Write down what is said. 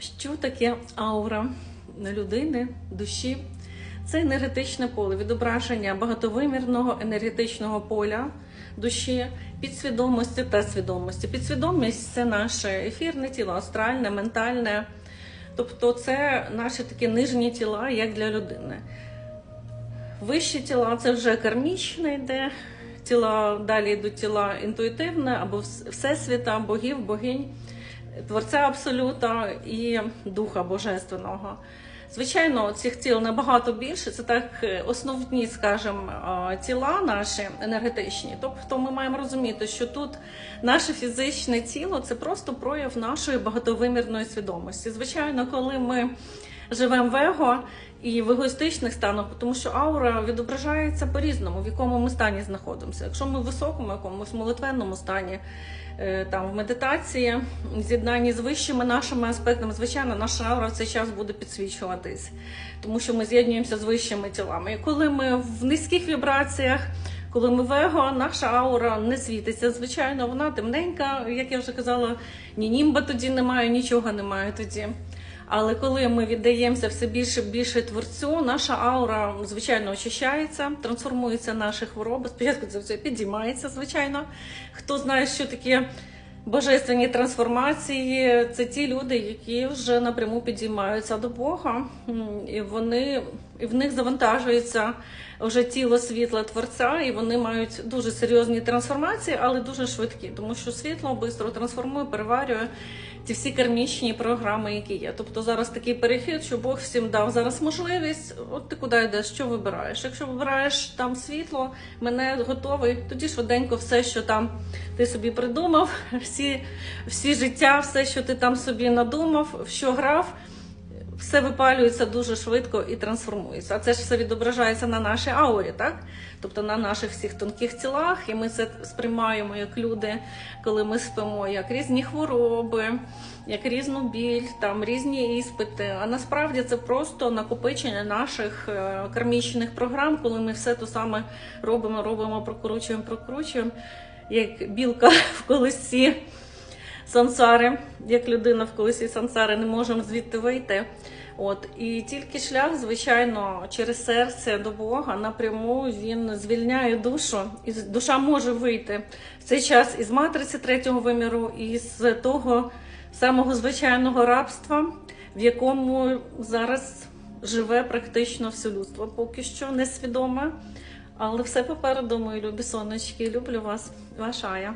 Що таке аура людини, душі? Це енергетичне поле, відображення багатовимірного енергетичного поля душі, підсвідомості та свідомості. Підсвідомість це наше ефірне тіло, астральне, ментальне. Тобто це наші такі нижні тіла, як для людини. Вищі тіла це вже кармічне йде. Тіла далі йдуть тіла інтуїтивне або вс- всесвіта, богів, богинь, творця абсолюта і духа божественного. Звичайно, цих тіл набагато більше. Це так е, основні, скажімо, тіла наші енергетичні. Тобто ми маємо розуміти, що тут наше фізичне тіло це просто прояв нашої багатовимірної свідомості. Звичайно, коли ми живемо в его і в егоїстичних станах, тому що аура відображається по-різному, в якому ми стані знаходимося. Якщо ми в високому якомусь молитвенному стані, е, там в медитації, в з'єднанні з вищими нашими аспектами, звичайно, наша аура в цей час буде підсвічуватись, тому що ми з'єднуємося з вищими тілами. І коли ми в низьких вібраціях. Коли ми в его, наша аура не світиться. Звичайно, вона темненька, як я вже казала, ні німба тоді немає, нічого немає тоді. Але коли ми віддаємося все більше більше творцю, наша аура звичайно очищається, трансформуються наші хвороби. Спочатку це все підіймається, звичайно. Хто знає, що таке божественні трансформації, це ті люди, які вже напряму підіймаються до Бога, і вони і в них завантажується вже тіло світла творця, і вони мають дуже серйозні трансформації, але дуже швидкі, тому що світло швидко трансформує, переварює ті всі кармічні програми, які є. Тобто зараз такий перехід, що Бог всім дав зараз можливість. От ти куди йдеш, що вибираєш? Якщо вибираєш там світло, мене готовий, тоді швиденько все, що там ти собі придумав, всі, всі життя, все, що ти там собі надумав, що грав. Все випалюється дуже швидко і трансформується. А це ж все відображається на нашій аурі, так? Тобто на наших всіх тонких тілах, і ми це сприймаємо як люди, коли ми спимо, як різні хвороби, як різну біль, там різні іспити. А насправді це просто накопичення наших е, кармічних програм, коли ми все то саме робимо, робимо, прокручуємо, прокручуємо, як білка в колесі сансари, як людина в колесі сансари, не можемо звідти вийти. От і тільки шлях, звичайно, через серце до Бога напряму він звільняє душу, і душа може вийти в цей час із матриці третього виміру, і з того самого звичайного рабства, в якому зараз живе практично все людство. Поки що несвідоме, але все попереду, мої любі сонечки. Люблю вас, ваша Ая.